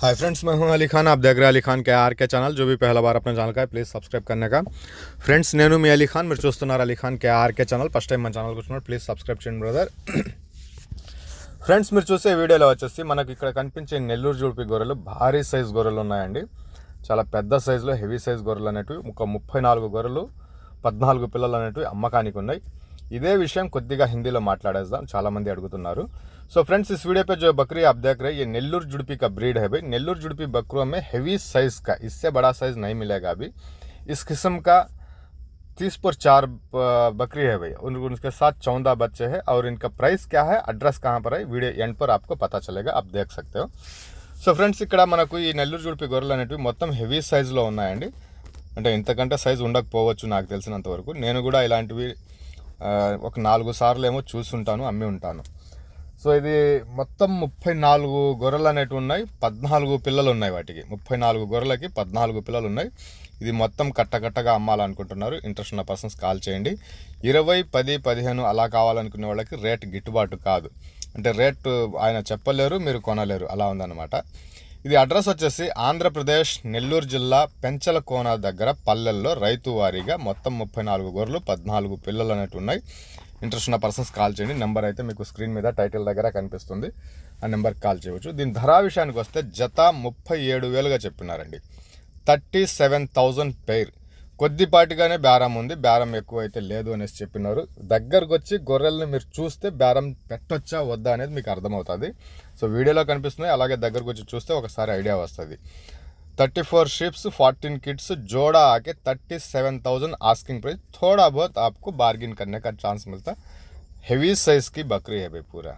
Hi friends मैं हूं अली खान आप देख रहे हैं अली खान के आर के ఛానల్ जो भी पहला बार अपने ఛానల్ का है ప్లీజ్ సబ్స్క్రైబ్ करने का ఫ్రెండ్స్ నేను మీ అలీ ఖాన్ మీరు చూస్తున్నారు Ali Khan K R K channel first time మన ఛానల్కి వచ్చినప్పుడు ప్లీజ్ సబ్స్క్రైబ్ చేయండి బ్రదర్ ఫ్రెండ్స్ మీరు చూసే వీడియోలో వచ్చేసి మనకి ఇక్కడ కనిపించే నెల్లూరు జుడిపి గొర్రెలు భారీ సైజ్ గొర్రెలు ఉన్నాయండి చాలా పెద్ద సైజులో హెవీ సైజ్ గొర్రెలు అనేటివి ఒక ముప్పై నాలుగు గొర్రెలు పద్నాలుగు పిల్లలు అనేటివి అమ్మకానికి ఉన్నాయి ఇదే విషయం కొద్దిగా హిందీలో మాట్లాడేద్దాం చాలా మంది అడుగుతున్నారు सो फ्रेंड्स इस वीडियो पे जो बकरी आप देख रहे हैं ये नेल्लूर जुड़पी का ब्रीड है भाई नेल्लूर जुड़पी बकरों में हेवी साइज का इससे बड़ा साइज नहीं मिलेगा अभी इस किस्म का तीस पर चार ब- बकरी है भाई उन उनके साथ चौदह बच्चे हैं और इनका प्राइस क्या है अड्रेस कहाँ पर है वीडियो एंड पर आपको पता चलेगा आप देख सकते हो సో ఫ్రెండ్స్ ఇక్కడ మనకు ఈ నెల్లూరు జుడిపి గొర్రెలు అనేటివి మొత్తం హెవీ సైజులో ఉన్నాయండి అంటే ఇంతకంటే సైజు ఉండకపోవచ్చు నాకు తెలిసినంత వరకు నేను కూడా ఇలాంటివి ఆ, ఒక నాలుగు సార్లు ఏమో చూసుంటాను అమ్మి ఉంటాను. సో ఇది మొత్తం ముప్పై నాలుగు గొర్రెలు అనేటివి ఉన్నాయి పద్నాలుగు పిల్లలు ఉన్నాయి వాటికి. ముప్పై నాలుగు గొర్రెలకి పద్నాలుగు పిల్లలు ఉన్నాయి. ఇది మొత్తం కట్టకట్టగా అమ్మాలనుకుంటున్నారు. ఇంట్రెస్ట్ ఉన్న పర్సన్స్ కాల్ చేయండి. ఇరవై పది పదిహేను అలా కావాలనుకునే వాళ్ళకి రేట్ గిట్టుబాటు కాదు. అంటే రేట్ ఆయన చెప్పలేరు మీరు కొనలేరు. అలా ఉందన్నమాట. ఇది అడ్రస్ వచ్చేసి ఆంధ్రప్రదేశ్ నెల్లూరు జిల్లా పెంచలకోన దగ్గర పల్లెల్లో రైతు వారీగా మొత్తం ముప్పై నాలుగు గొర్రెలు పద్నాలుగు పిల్లలు అనేవి ఉన్నాయి. ఇంట్రెస్ట్ ఉన్న పర్సన్స్ కాల్ చేయండి. నెంబర్ అయితే మీకు స్క్రీన్ మీద టైటిల్ దగ్గర కనిపిస్తుంది. ఆ నెంబర్కి కాల్ చేయవచ్చు. దీని ధరా విషయానికి వస్తే జత ముప్పై ఏడు వేలుగా చెప్పినారండి. Thirty seven thousand pair. కొద్దిపాటిగానే బేరం ఉంది బేరం ఎక్కువ అయితే లేదు అనేసి చెప్పినారు దగ్గరకు వచ్చి గొర్రెల్ని మీరు చూస్తే బేరం పెట్టొచ్చా వద్దా అనేది మీకు అర్థమవుతుంది సో వీడియోలో కనిపిస్తున్నాయి అలాగే దగ్గరకు వచ్చి చూస్తే ఒకసారి ఐడియా వస్తుంది thirty four ships fourteen kids जोड़ा आके thirty seven thousand asking price थोड़ा बहुत आपको बार्गिन करने का चांस मिलता है हेवी साइज की बकरी है भाई पूरा